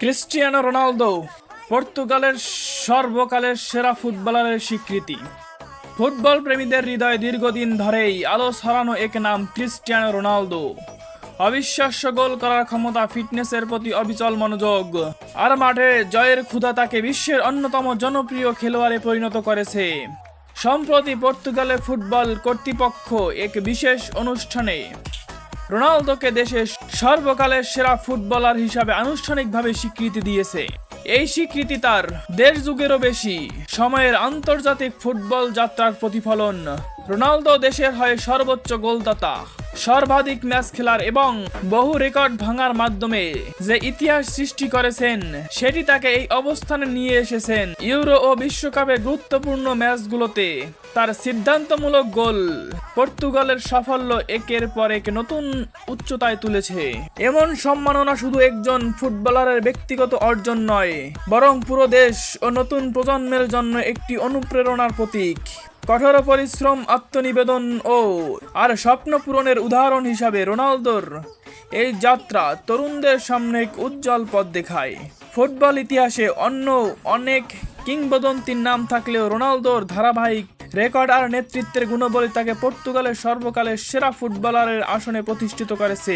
Cristiano Ronaldo, পর্তুগালের সর্বকালের সেরা ফুটবলারের স্বীকৃতি। ফুটবল প্রেমীদের হৃদয়ে দীর্ঘদিন ধরেই আলো ছড়ানো এক নাম ক্রিস্টিয়ানো রোনালদো। অবিশ্বাস্য গোল করার ক্ষমতা ফিটনেসের প্রতি অবিচল মনোযোগ। আর মাঠে জয়ের ক্ষুধা তাকে বিশ্বের অন্যতম জনপ্রিয় খেলোয়াড়ে পরিণত করেছে। সম্প্রতি পর্তুগালের ফুটবল কর্তৃপক্ষ এক বিশেষ অনুষ্ঠানে রোনালদোকে দেশের সর্বকালের সেরা ফুটবলার হিসাবে আনুষ্ঠানিকভাবে স্বীকৃতি দিয়েছে। এই স্বীকৃতি তার দেড় যুগেরও বেশি। সময়ের আন্তর্জাতিক ফুটবল যাত্রার প্রতিফলন রোনালদো দেশের হয়ে সর্বোচ্চ গোলদাতা, সর্বাধিক ম্যাচ খেলার এবং বহু রেকর্ড ভাঙার মাধ্যমে যে ইতিহাস সৃষ্টি করেছেন, সেটি তাকে এই অবস্থানে নিয়ে এসেছেন ইউরো ও বিশ্বকাপে গুরুত্বপূর্ণ ম্যাচগুলোতে। তার সিদ্ধান্তমূলক গোল। পর্তুগালের সাফল্য একের পর এক নতুন উচ্চতায় তুলেছে। এমন সম্মাননা শুধু একজন ফুটবলারের ব্যক্তিগত অর্জন নয়, বরং পুরো দেশ ও নতুন প্রজন্মের জন্য একটি অনুপ্রেরণার প্রতীক। কঠোর পরিশ্রম, আত্মনিবেদন ও আর স্বপ্ন পূরণের উদাহরণ হিসাবে রোনালদোর এই যাত্রা তরুণদের সামনে এক উজ্জ্বল পথ দেখায়। ফুটবল ইতিহাসে অন্য অনেক কিংবদন্তির নাম থাকলেও রোনালদোর ধারাবাহিক রেকর্ড আর নেতৃত্বের গুণবলী তাকে পর্তুগালের সর্বকালের সেরা ফুটবলারের আসনে প্রতিষ্ঠিত করেছে।